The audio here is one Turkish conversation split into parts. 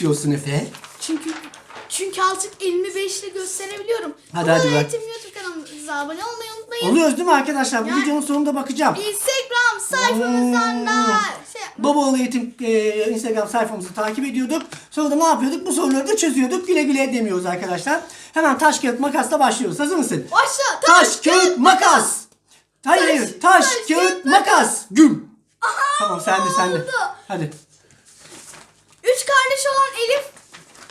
büyütüyorsun Efe? Çünkü çünkü artık elimi beşle gösterebiliyorum. Hadi, hadi bak. Eğitim YouTube kanalımıza abone olmayı unutmayın. Oluyoruz değil mi arkadaşlar? Bu Yani- videonun sonunda bakacağım. Instagram sayfamızdan da şey Babaoğlu Eğitim e, Instagram sayfamızı takip ediyorduk. Sonra da ne yapıyorduk? Bu soruları da çözüyorduk. Güle güle demiyoruz arkadaşlar. Hemen taş kağıt makasla başlıyoruz. Hazır mısın? Başla. Taş, kağıt, makas. Hayır, Taş, hayır. Taş, taş, kağıt, kağıt, makas. Güm. Tamam sen de sen de. oldu. Hadi. Üç kardeş olan Elif,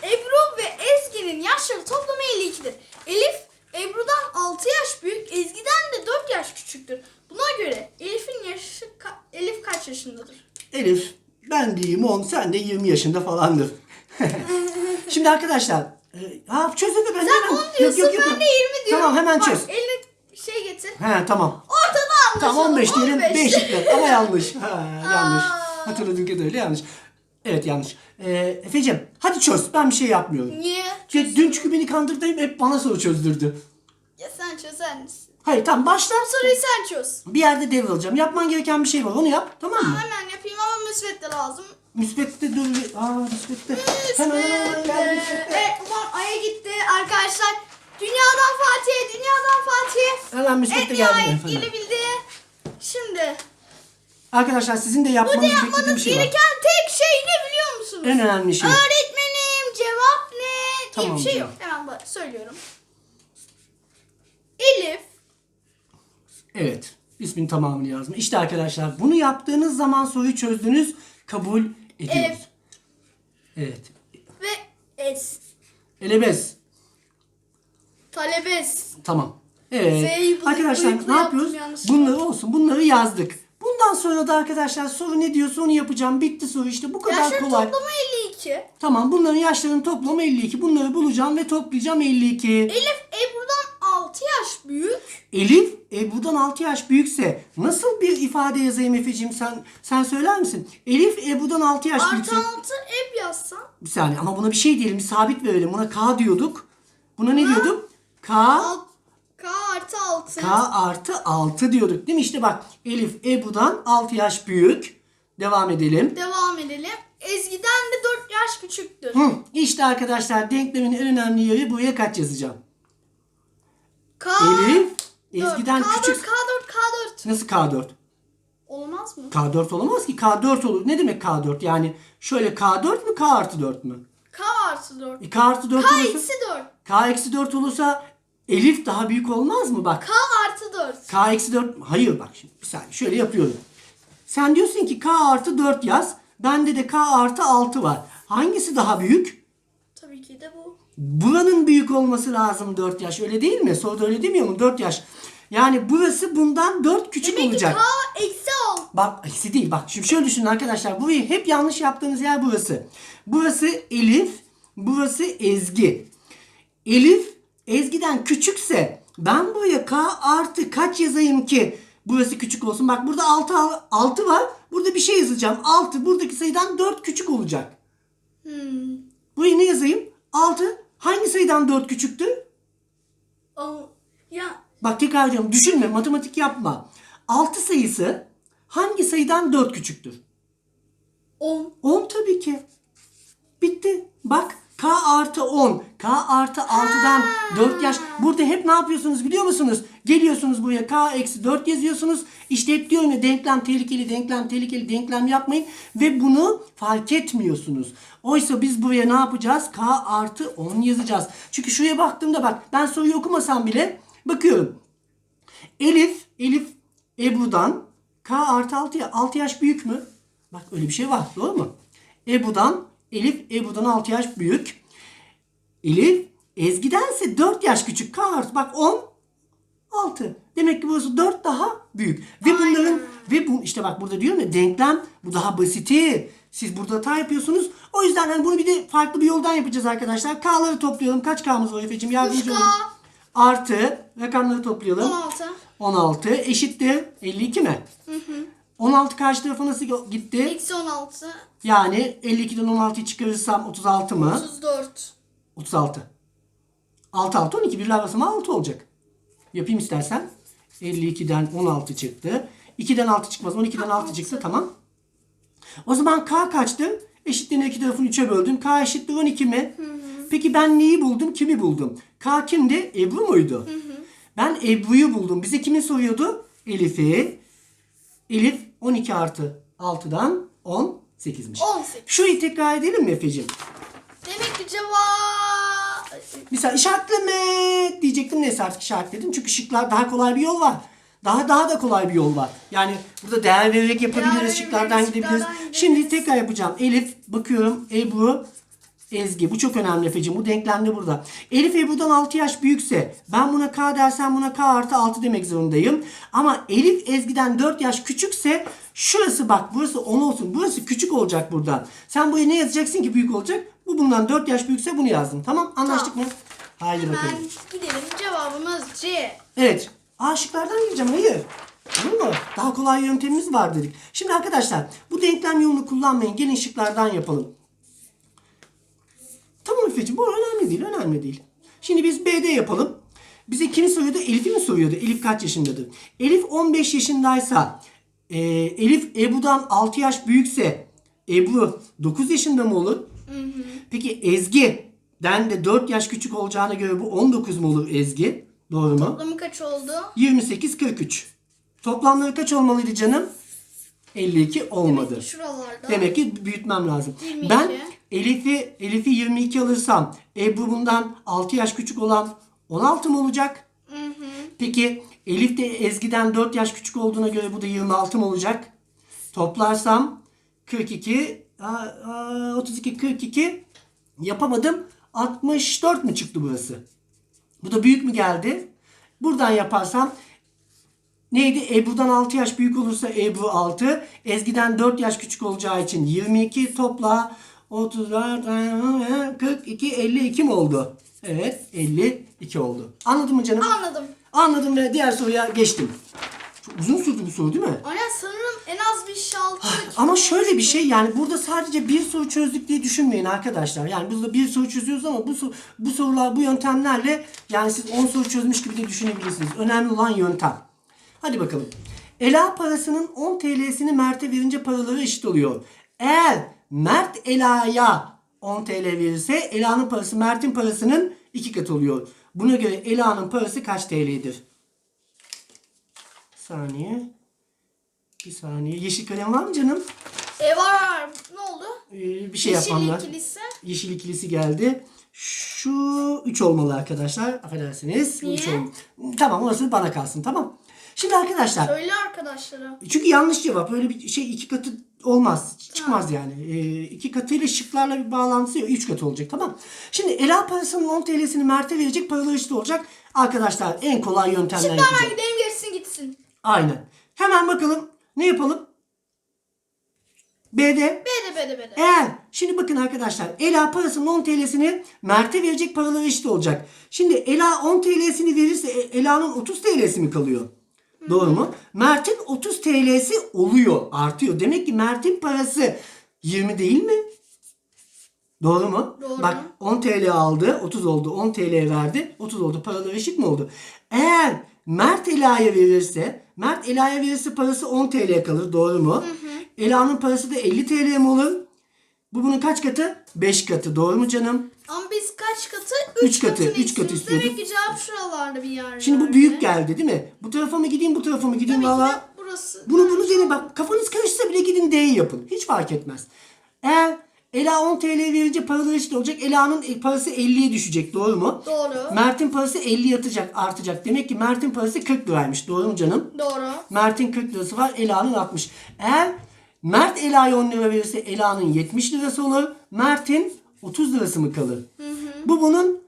Ebru ve Ezgi'nin yaşları toplamı 52'dir. Elif, Ebru'dan 6 yaş büyük, Ezgi'den de 4 yaş küçüktür. Buna göre Elif'in yaşı ka- Elif kaç yaşındadır? Elif ben diyeyim 10 sen de 20 yaşında falandır. Şimdi arkadaşlar e, ha çöz hadi ben Sen hemen. 10 diyorsun, ben de 20 diyorum. Tamam hemen Bak, çöz. Eline şey getir. He tamam. Ortadan Tamam 15 diyelim 15. 5 şıklı ama yanlış. Ha, yanlış. Hatırladığım kadarıyla yanlış. Evet yanlış. Ee, Efe'cim hadi çöz ben bir şey yapmıyorum. Niye? Ya, dün çünkü beni kandırdayım hep bana soru çözdürdü. Ya sen çözer misin? Hayır tamam başla. Soruyu sen çöz. Bir yerde devralacağım. Yapman gereken bir şey var onu yap tamam mı? Hemen yapayım ama müsvedde lazım. Müsbette dur. Aa müsbette. Gel müsbette. Evet babam Ay'a gitti arkadaşlar. Dünyadan Fatih, dünyadan Fatih. Hemen En müsbette geldi nihayet efendim. gelebildi. Şimdi Arkadaşlar sizin de yapmanız burada beklediğim bir şey var. gereken tek şey ne biliyor musunuz? En önemli şey. Öğretmenim cevap ne? diye Tamam bir şey canım. yok. Hemen bak söylüyorum. Elif Evet. İsmin tamamını yazma. İşte arkadaşlar bunu yaptığınız zaman soruyu çözdünüz. Kabul ediyoruz. Evet. ve Es. Elebes. Talebes. Tamam. Evet. Z'yi arkadaşlar ne yaptım yapıyoruz? yanlışlıkla. Bunları olsun. Bunları yazdık. Bundan sonra da arkadaşlar soru ne diyorsa onu yapacağım. Bitti soru işte. Bu kadar Yaşları kolay. toplamı 52. Tamam bunların yaşlarının toplamı 52. Bunları bulacağım ve toplayacağım 52. Elif Ebru'dan 6 yaş büyük. Elif Ebru'dan 6 yaş büyükse nasıl bir ifade yazayım Efe'cim sen sen söyler misin? Elif Ebru'dan 6 yaş büyükse. Artı 6 Eb yazsan. Bir saniye ama buna bir şey diyelim. Bir sabit verelim. Buna K diyorduk. Buna ne diyorduk? K Alt, K artı 6. K artı 6 diyorduk değil mi? İşte bak Elif Ebru'dan 6 yaş büyük. Devam edelim. Devam edelim. Ezgi'den de 4 yaş küçüktür. Hı, işte arkadaşlar denklemin en önemli yeri buraya kaç yazacağım? K Elif. Ezgi'den K4, küçük. K4, K4. Nasıl K4? Olmaz mı? K4 olamaz ki. K4 olur. Ne demek K4? Yani şöyle K4 mü K artı 4 mü? K artı 4. E, K artı 4 K olursa, eksi 4. K eksi 4 olursa Elif daha büyük olmaz mı? Bak K artı 4. K eksi 4 hayır bak şimdi bir saniye şöyle yapıyorum. Sen diyorsun ki K artı 4 yaz. Bende de K artı 6 var. Hangisi daha büyük? Tabii ki de bu. Buranın büyük olması lazım 4 yaş öyle değil mi? Soruda öyle demiyor mu 4 yaş? Yani burası bundan 4 küçük Demek ki olacak. K eksi 6. Bak eksi değil bak şimdi şöyle düşünün arkadaşlar. Burayı hep yanlış yaptığınız yer burası. Burası Elif, burası Ezgi. Elif Ezgi'den küçükse ben buraya K artı kaç yazayım ki burası küçük olsun. Bak burada 6, 6 var. Burada bir şey yazacağım. 6 buradaki sayıdan 4 küçük olacak. Hmm. Buraya ne yazayım? 6 hangi sayıdan 4 küçüktür? O, ya Bak tekrar diyorum düşünme matematik yapma. 6 sayısı hangi sayıdan 4 küçüktür? 10. 10 tabii ki. Bitti. Bak K artı 10. K artı 6'dan 4 yaş. Burada hep ne yapıyorsunuz biliyor musunuz? Geliyorsunuz buraya K eksi 4 yazıyorsunuz. İşte hep diyorum ya denklem tehlikeli, denklem tehlikeli, denklem yapmayın. Ve bunu fark etmiyorsunuz. Oysa biz buraya ne yapacağız? K artı 10 yazacağız. Çünkü şuraya baktığımda bak ben soruyu okumasam bile bakıyorum. Elif, Elif Ebru'dan K artı 6, 6 yaş büyük mü? Bak öyle bir şey var. Doğru mu? Ebru'dan Elif Ebru'dan 6 yaş büyük. Elif Ezgi'dense 4 yaş küçük. K bak 10 6. Demek ki burası 4 daha büyük. Ve bunların ve bu işte bak burada diyorum ya denklem bu daha basiti. Siz burada hata yapıyorsunuz. O yüzden hani bunu bir de farklı bir yoldan yapacağız arkadaşlar. K'ları toplayalım. Kaç K'mız var Efe'cim? Yardımcı 3K. olun. Artı rakamları toplayalım. 16. 16 eşittir 52 mi? 16 karşı tarafa nasıl gitti? Eksi 16. Yani 52'den 16'yı çıkarırsam 36 mı? 34. 36. 6 6 12 birler basamağı 6 olacak. Yapayım istersen. 52'den 16 çıktı. 2'den 6 çıkmaz. 12'den 6 çıktı tamam. O zaman K kaçtı? Eşitliğine iki tarafını 3'e böldüm. K eşittir 12 mi? Peki ben neyi buldum? Kimi buldum? K kimdi? Ebru muydu? Ben Ebru'yu buldum. Bize kimi soruyordu? Elif'i. Elif 12 artı 6'dan 18'miş. 18. Şurayı tekrar edelim mi Efe'cim? Demek ki cevap... Mesela işaretleme diyecektim neyse artık işaretledim. Çünkü şıklar daha kolay bir yol var. Daha daha da kolay bir yol var. Yani burada değer vererek yapabiliriz. şıklardan gidebiliriz. Şimdi tekrar yapacağım. Elif bakıyorum. Ebru Ezgi. Bu çok önemli Efe'cim. Bu denklemde burada. Elif Ebru'dan 6 yaş büyükse ben buna K dersem buna K artı 6 demek zorundayım. Ama Elif Ezgi'den 4 yaş küçükse şurası bak burası 10 olsun. Burası küçük olacak buradan. Sen buraya ne yazacaksın ki büyük olacak? Bu bundan 4 yaş büyükse bunu yazdım. Tamam anlaştık mı? Haydi bakalım. Hemen gidelim. Cevabımız C. Evet. Aa şıklardan gireceğim. Hayır. Olur mu? Daha kolay yöntemimiz var dedik. Şimdi arkadaşlar bu denklem yolunu kullanmayın. Gelin şıklardan yapalım. Tamam Efe'ciğim bu önemli değil. Önemli değil. Şimdi biz B'de yapalım. Bize kimi soruyordu? Elif'i mi soruyordu? Elif kaç yaşındadır? Elif 15 yaşındaysa e, Elif Ebru'dan 6 yaş büyükse Ebru 9 yaşında mı olur? Peki Ezgi'den de 4 yaş küçük olacağına göre bu 19 mu olur Ezgi? Doğru mu? Toplamı kaç oldu? 28, 43. Toplamları kaç olmalıydı canım? 52 olmadı. Şuralarda. Demek ki büyütmem lazım. 22. Ben Elif'i Elif'i 22 alırsam Ebru bundan 6 yaş küçük olan 16 mı olacak? Hı hı. Peki Elif de Ezgi'den 4 yaş küçük olduğuna göre bu da 26 mı olacak? Toplarsam 42, aa, aa, 32, 42 yapamadım. 64 mü çıktı burası? Bu da büyük mü geldi? Buradan yaparsam neydi? Ebru'dan 6 yaş büyük olursa Ebru 6. Ezgi'den 4 yaş küçük olacağı için 22 topla 34, 42, 52 mi oldu? Evet 52 oldu. Anladın mı canım? Anladım. Anladım ve diğer soruya geçtim. Uzun sürdü bu soru değil mi? Anne sanırım en az bir şaltı. Ama şöyle bir şey yani burada sadece bir soru çözdük diye düşünmeyin arkadaşlar. Yani burada bir soru çözüyoruz ama bu sor- bu sorular bu yöntemlerle yani siz 10 soru çözmüş gibi de düşünebilirsiniz. Önemli olan yöntem. Hadi bakalım. Ela parasının 10 TL'sini Mert'e verince paraları eşit oluyor. Eğer Mert Ela'ya 10 TL verirse Ela'nın parası Mert'in parasının 2 katı oluyor. Buna göre Ela'nın parası kaç TL'dir? Saniye. Bir saniye. Yeşil kalem var mı canım? E var. Ne oldu? Ee, bir şey yapmam Yeşil lazım. ikilisi. Yeşil ikilisi geldi. Şu 3 olmalı arkadaşlar. Affedersiniz. Bu üç Niye? olmalı. Tamam orası bana kalsın tamam. Şimdi arkadaşlar Söyle arkadaşlara. çünkü yanlış cevap. Öyle bir şey iki katı olmaz. Çıkmaz yani. Ee, iki katıyla şıklarla bir bağlantısı yok. Üç katı olacak tamam. Şimdi Ela parasının 10 TL'sini Mert'e verecek paraları eşit olacak. Arkadaşlar en kolay yöntemden Şimdi hemen gidelim gitsin. Aynen. Hemen bakalım. Ne yapalım? B'de B'de B'de B'de. Eğer şimdi bakın arkadaşlar Ela parasının 10 TL'sini Mert'e verecek paraları eşit olacak. Şimdi Ela 10 TL'sini verirse E- Ela'nın 30 TL'si mi kalıyor? Doğru mu? Mert'in 30 TL'si oluyor, artıyor. Demek ki Mert'in parası 20 değil mi? Doğru mu? Doğru. Bak 10 TL aldı, 30 oldu. 10 TL verdi, 30 oldu. Paraları eşit mi oldu? Eğer Mert Ela'ya verirse, Mert Ela'ya verirse parası 10 TL kalır. Doğru mu? Ela'nın parası da 50 TL mi olur? Bu bunun kaç katı? 5 katı. Doğru mu canım? Ama biz kaç katı? Üç katı, katını üç katı istiyoruz. istiyorduk. Demek ki cevap şuralarda bir yerde. Şimdi bu büyük geldi değil mi? Bu tarafa mı gideyim, bu tarafa mı gideyim? Tabii ki de Valla burası. bunu bunu dene bak. Kafanız karışsa bile gidin D'yi yapın. Hiç fark etmez. Eğer Ela 10 TL verince paraları eşit olacak. Ela'nın parası 50'ye düşecek. Doğru mu? Doğru. Mert'in parası 50 yatacak, artacak. Demek ki Mert'in parası 40 liraymış. Doğru mu canım? Doğru. Mert'in 40 lirası var, Ela'nın 60. Eğer Mert Ela'ya 10 lira verirse Ela'nın 70 lirası olur. Mert'in 30 lirası mı kalır? Bu bunun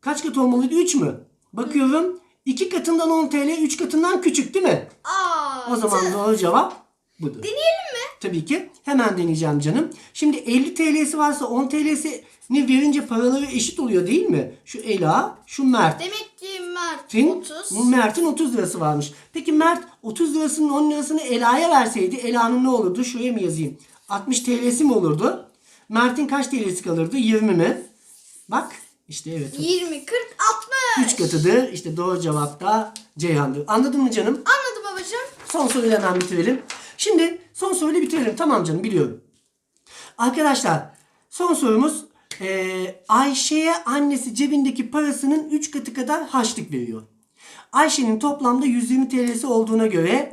kaç katı olmalıydı? 3 mü? Bakıyorum 2 katından 10 TL 3 katından küçük değil mi? Aa. O zaman doğru cevap budur. Deneyelim? Tabii ki. Hemen deneyeceğim canım. Şimdi 50 TL'si varsa 10 TL'sini verince paraları eşit oluyor değil mi? Şu Ela, şu Mert. Demek ki Mert Mert'in 30. Mert'in 30 lirası varmış. Peki Mert 30 lirasının 10 lirasını Ela'ya verseydi Ela'nın ne olurdu? Şuraya mı yazayım? 60 TL'si mi olurdu? Mert'in kaç TL'si kalırdı? 20 mi? Bak işte evet. 20, 40, 60. 3 katıdır. İşte doğru cevap da Ceyhan'dır. Anladın mı canım? Anladım babacığım. Son soruyla hemen bitirelim. Şimdi son soruyla bitirelim. Tamam canım biliyorum. Arkadaşlar son sorumuz Ee, Ayşe'ye annesi cebindeki parasının 3 katı kadar harçlık veriyor. Ayşe'nin toplamda 120 TL'si olduğuna göre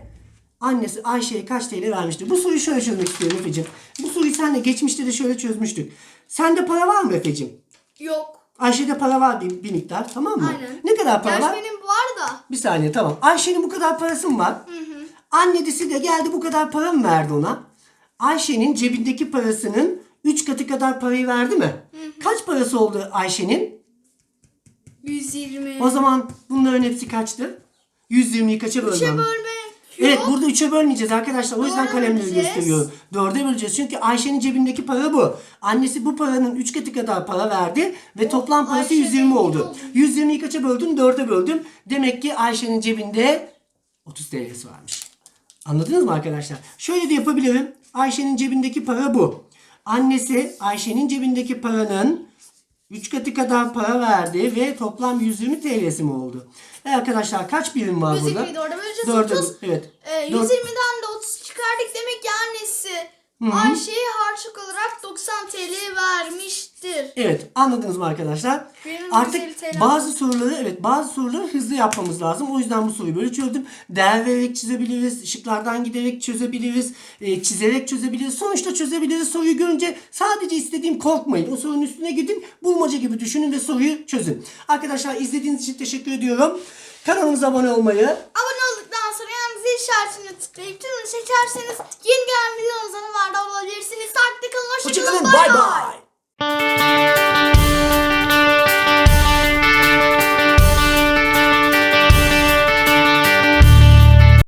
annesi Ayşe'ye kaç TL vermiştir? Bu soruyu şöyle çözmek istiyorum Efe'cim. Bu soruyu senle geçmişte de şöyle çözmüştük. Sende para var mı Efe'cim? Yok. Ayşe'de para var bir, bir miktar tamam mı? Aynen. Ne kadar para Gerçi var? benim var da. Bir saniye tamam. Ayşe'nin bu kadar parası mı var? Annesi de geldi bu kadar para mı verdi ona? Ayşe'nin cebindeki parasının 3 katı kadar parayı verdi mi? Kaç parası oldu Ayşe'nin? 120. O zaman bunların hepsi kaçtı? 120'yi kaça böldüm? Üçe bölme. Evet burada 3'e bölmeyeceğiz arkadaşlar. O yüzden kalemleri gösteriyorum. 4'e böleceğiz. Çünkü Ayşe'nin cebindeki para bu. Annesi bu paranın 3 katı kadar para verdi ve toplam parası Ayşe'nin 120 oldu. oldu. 120'yi kaça böldüm? 4'e böldüm. Demek ki Ayşe'nin cebinde 30 TL'si varmış. Anladınız mı arkadaşlar? Şöyle de yapabilirim. Ayşe'nin cebindeki para bu. Annesi Ayşe'nin cebindeki paranın 3 katı kadar para verdi ve toplam 120 TL'si mi oldu? E arkadaşlar kaç birim var burada? 120'yi dörde böleceğiz. Dörde- 30. evet. Dört- 120'den de 30 çıkardık. Demek ki annesi Ayşe'ye harçlık olarak 90 TL vermiştir. Evet anladınız mı arkadaşlar? Benim Artık 150 TL bazı soruları evet bazı soruları hızlı yapmamız lazım. O yüzden bu soruyu böyle çözdüm. Değer vererek çizebiliriz. ışıklardan giderek çözebiliriz. e, çizerek çözebiliriz. Sonuçta çözebiliriz. Soruyu görünce sadece istediğim korkmayın. O sorunun üstüne gidin. Bulmaca gibi düşünün ve soruyu çözün. Arkadaşlar izlediğiniz için teşekkür ediyorum. Kanalımıza abone olmayı, Abone olduktan sonra yani zil işaretini tıklayıp tümünü seçerseniz yeni gelen videolarımızdan haberdar olabilirsiniz. Takipte kalın. Hoşçakalın. Hoşçakalın. Bay bay. Música